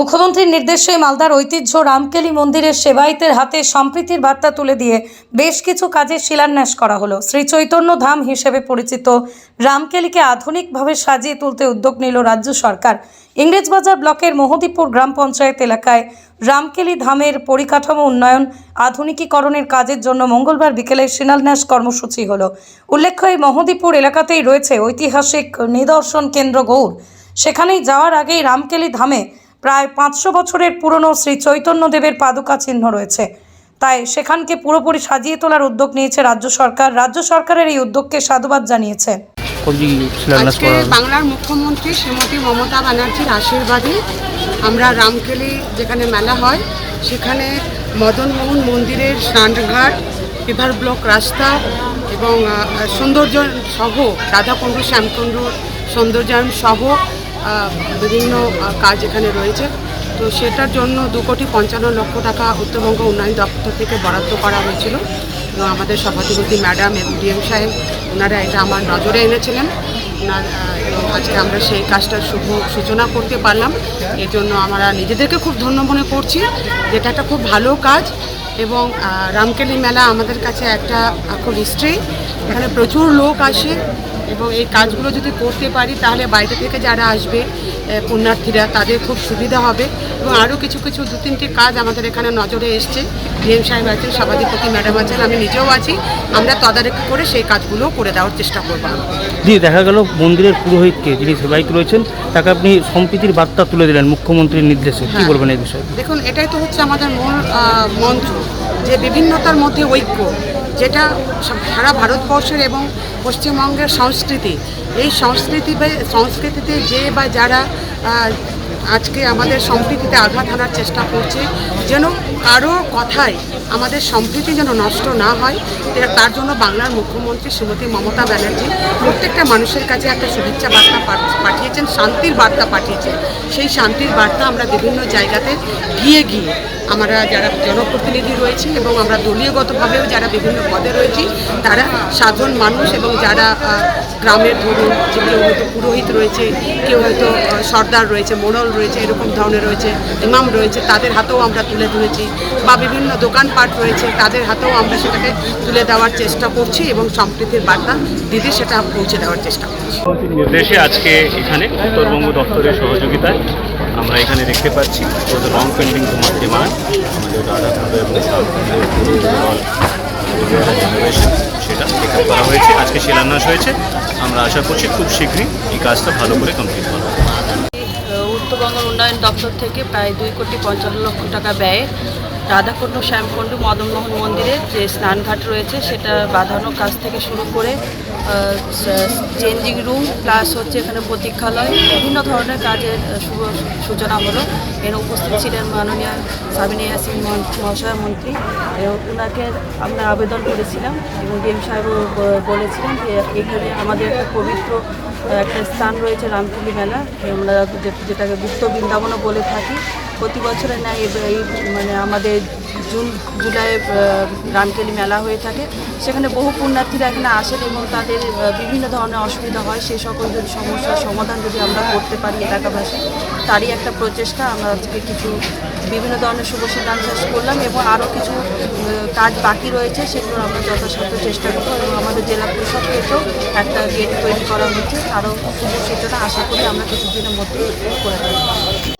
মুখ্যমন্ত্রীর নির্দেশে মালদার ঐতিহ্য রামকেলি মন্দিরের সেবায়িতের হাতে সম্প্রীতির বার্তা তুলে দিয়ে বেশ কিছু কাজের শিলান্যাস করা হলো। শ্রী চৈতন্য ধাম হিসেবে পরিচিত রামকেলিকে আধুনিকভাবে সাজিয়ে তুলতে উদ্যোগ নিল রাজ্য সরকার। ইংরেজবাজার ব্লকের মোহদীপুর গ্রাম পঞ্চায়েত এলাকায় রামকেলি ধামের পরিকাঠামো উন্নয়ন, আধুনিকীকরণের কাজের জন্য মঙ্গলবার বিকেলে শিলান্যাস কর্মসূচি হলো। উল্লেখ্য, এই মহদীপুর এলাকাতেই রয়েছে ঐতিহাসিক নিদর্শন কেন্দ্র গৌড়। সেখানেই যাওয়ার আগেই রামকেলি ধামে প্রায় পাঁচশো বছরের পুরনো শ্রী চৈতন্যদেবের পাদুকা চিহ্ন রয়েছে। তাই সেখানকে পুরোপুরি সাজিয়ে তোলার উদ্যোগ নিয়েছে রাজ্য সরকার। রাজ্য সরকারের এই উদ্যোগকে সাধুবাদ জানিয়েছে। আজকে বাংলার মুখ্যমন্ত্রী শ্রীমতী মমতা ব্যানার্জির আশীর্বাদে আমরা রামকেলি যেখানে মেলা হয় সেখানে মদনমোহন মন্দিরের স্নানঘাট রিভার ব্লক রাস্তা এবং সৌন্দর্য সহ রাধাকুণ্ড শ্যামকুণ্ড সৌন্দর্যায়ন সহ বিভিন্ন কাজ এখানে রয়েছে। তো সেটার জন্য দু কোটি পঞ্চান্ন লক্ষ টাকা উত্তরবঙ্গ উন্নয়ন দপ্তর থেকে বরাদ্দ করা হয়েছিল। এবং আমাদের সভাধিপতি ম্যাডাম এবং ডিএম সাহেব, ওনারা এটা আমার নজরে এনেছিলেন। ওনার এবং আজকে আমরা সেই কাজটার শুভ সূচনা করতে পারলাম। এর জন্য আমরা নিজেদেরকে খুব ধন্য মনে করছি যেটা একটা খুব ভালো কাজ। এবং রামকেলি মেলা আমাদের কাছে একটা খুব হিস্ট্রি এখানে প্রচুর লোক আসে। এবং এই কাজগুলো যদি করতে পারি তাহলে বাইরে থেকে যারা আসবে পুণ্যার্থীরা তাদের খুব সুবিধা হবে। এবং আরও কিছু কিছু দু তিনটি কাজ আমাদের এখানে নজরে এসছে। ডিএম সাহেব আছেন সভাধিপতি ম্যাডাম আছেন আমি নিজেও আছি। আমরা তদারকি করে সেই কাজগুলো করে দেওয়ার চেষ্টা করব। জি দেখা গেল মন্দিরের পুরোহিতকে যিনি সেবায়িত রয়েছেন তাকে আপনি সম্প্রীতির বার্তা তুলে দিলেন মুখ্যমন্ত্রীর নির্দেশে। কি হ্যাঁ। বলবেন এই বিষয়ে? দেখুন এটাই তো হচ্ছে আমাদের মূল মন্ত্র যে বিভিন্নতার মধ্যে ঐক্য। যেটা সারা ভারতবর্ষের এবং পশ্চিমবঙ্গের সংস্কৃতি। এই সংস্কৃতি সংস্কৃতিতে যে বা যারা আজকে আমাদের সংস্কৃতিতে আঘাত হানার চেষ্টা করছে, যেন কারও কথায় আমাদের সম্প্রীতি যেন নষ্ট না হয় তার জন্য বাংলার মুখ্যমন্ত্রী শ্রীমতী মমতা ব্যানার্জি প্রত্যেকটা মানুষের কাছে একটা শুভেচ্ছা বার্তা পাঠিয়েছেন, শান্তির বার্তা পাঠিয়েছেন। সেই শান্তির বার্তা আমরা বিভিন্ন জায়গাতে গিয়ে গিয়ে আমরা যারা জনপ্রতিনিধি রয়েছি এবং আমরা দলীয়গতভাবেও যারা বিভিন্ন পদে রয়েছি, তারা সাধারণ মানুষ এবং যারা গ্রামের ধরুন যে কেউ হয়তো পুরোহিত রয়েছে, কেউ হয়তো সর্দার রয়েছে, মোড়ল রয়েছে, এরকম ধরনের রয়েছে, ইমাম রয়েছে, তাদের হাতেও আমরা তুলে ধরেছি বা বিভিন্ন দোকানপাট রয়েছে তাদের হাতেও আমরা সেটাকে তুলে দেওয়ার চেষ্টা করছি এবং সম্প্রীতির বার্তা দিদি সেটা পৌঁছে দেওয়ার চেষ্টা করছি। নির্দেশে আজকে এখানে উত্তরবঙ্গ দপ্তরের সহযোগিতায় আমরা এখানে দেখতে পাচ্ছি রং পেন্টিং তোমার ডিমান্ড আমাদের রাধাকান্ত এবং সেটা চেক করা হয়েছে আজকে শিলান্যাস হয়েছে। আমরা আশা করছি খুব শীঘ্রই এই কাজটা ভালো করে কমপ্লিট হবে উত্তরবঙ্গ উন্নয়ন দপ্তর থেকে প্রায় দুই কোটি পঞ্চান্ন লক্ষ টাকা ব্যয়ে রাধাকুণ্ড শ্যামকুণ্ড মদনমোহন মন্দিরের যে স্নানঘাট রয়েছে, সেটা বাঁধানোর কাজ থেকে শুরু করে চেঞ্জিং রুম প্লাস হচ্ছে এখানে প্রতীক্ষালয়, বিভিন্ন ধরনের কাজের সূচনা হলো। এর উপস্থিত ছিলেন মাননীয় সাবিনী মন- মহাশয় মন্ত্রী। ওনাকে আমরা আবেদন করেছিলাম এবং ডিএম সাহেবও বলেছিলেন যে এখানে আমাদের একটা পবিত্র একটা স্থান রয়েছে রামকুলি মেলা। আমরা যেটাকে গুপ্ত বৃন্দাবনও বলে থাকি। প্রতি বছরের ন্যায় এই মানে আমাদের জুন, জুলাই রামকেলি মেলা হয়ে থাকে। সেখানে বহু পুণ্যার্থীরা এখানে আসেন এবং তাদের বিভিন্ন ধরনের অসুবিধা হয় সেই সকল যদি সমস্যার সমাধান যদি আমরা করতে পারি এলাকাবাসী, তারই একটা প্রচেষ্টা। আমরা আজকে কিছু বিভিন্ন ধরনের শুভ শিলান্যাস করলাম এবং আরও কিছু কাজ বাকি রয়েছে, সেগুলো আমরা যথাসাধ্য চেষ্টা করব এবং আমাদের জেলা পরিষদ থেকেও একটা গেট তৈরি করা হচ্ছে। আরও শুভ সূচনা আশা করি আমরা কিছুদিনের মধ্যে করে দেবো।